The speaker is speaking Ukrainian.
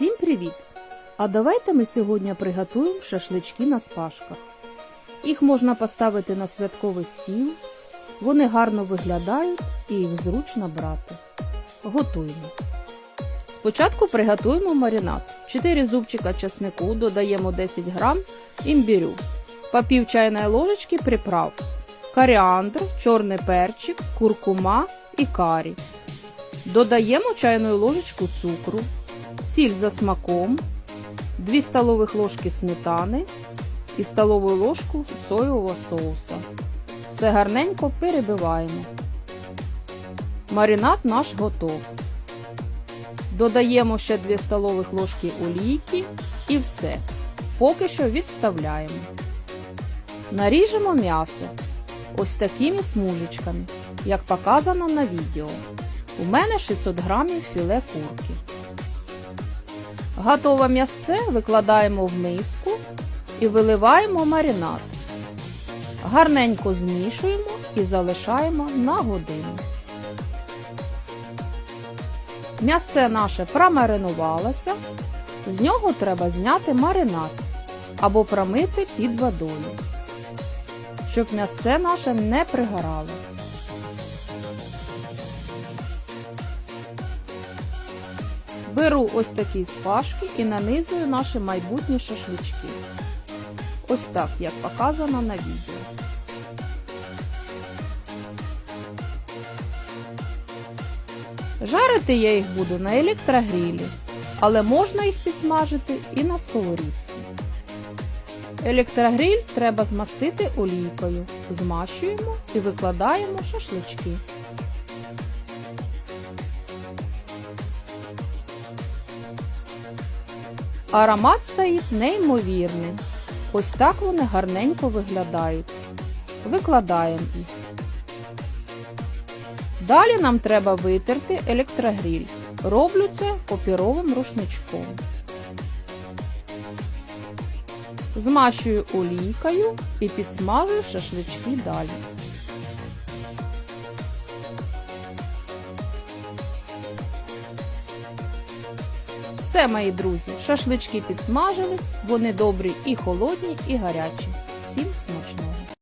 Всім привіт! А давайте ми сьогодні приготуємо шашлички на спашках. Їх можна поставити на святковий стіл, вони гарно виглядають і їх зручно брати. Готуємо. Спочатку приготуємо маринад. 4 зубчика чеснику додаємо 10 грам імбірю, по пів чайної ложечки приправ, коріандр, чорний перчик, куркума і карі. Додаємо чайну ложечку цукру, сіль за смаком, 2 столових ложки сметани і столову ложку соєвого соуса. Все гарненько перебиваємо. Маринад наш готов. Додаємо ще 2 столових ложки олійки і все. Поки що відставляємо. Наріжемо м'ясо ось такими смужечками, як показано на відео. У мене 600 грамів філе курки. Готове м'ясце викладаємо в миску і виливаємо маринад. Гарненько змішуємо і залишаємо на годину. М'ясце наше промаринувалося, з нього треба зняти маринад або промити під водою, щоб м'ясце наше не пригорало. Беру ось такі спашки і нанизую наші майбутні шашлички. Ось так, як показано на відео. Жарити я їх буду на електрогрілі, але можна їх підсмажити і на сковорідці. Електрогріль треба змастити олійкою. Змащуємо і викладаємо шашлички. Аромат стоїть неймовірний. Ось так вони гарненько виглядають. Викладаємо їх. Далі нам треба витерти електрогріль. Роблю це папіровим рушничком. Змащую олійкою і підсмажую шашлички далі. Все, мої друзі, шашлички підсмажились, вони добрі і холодні, і гарячі.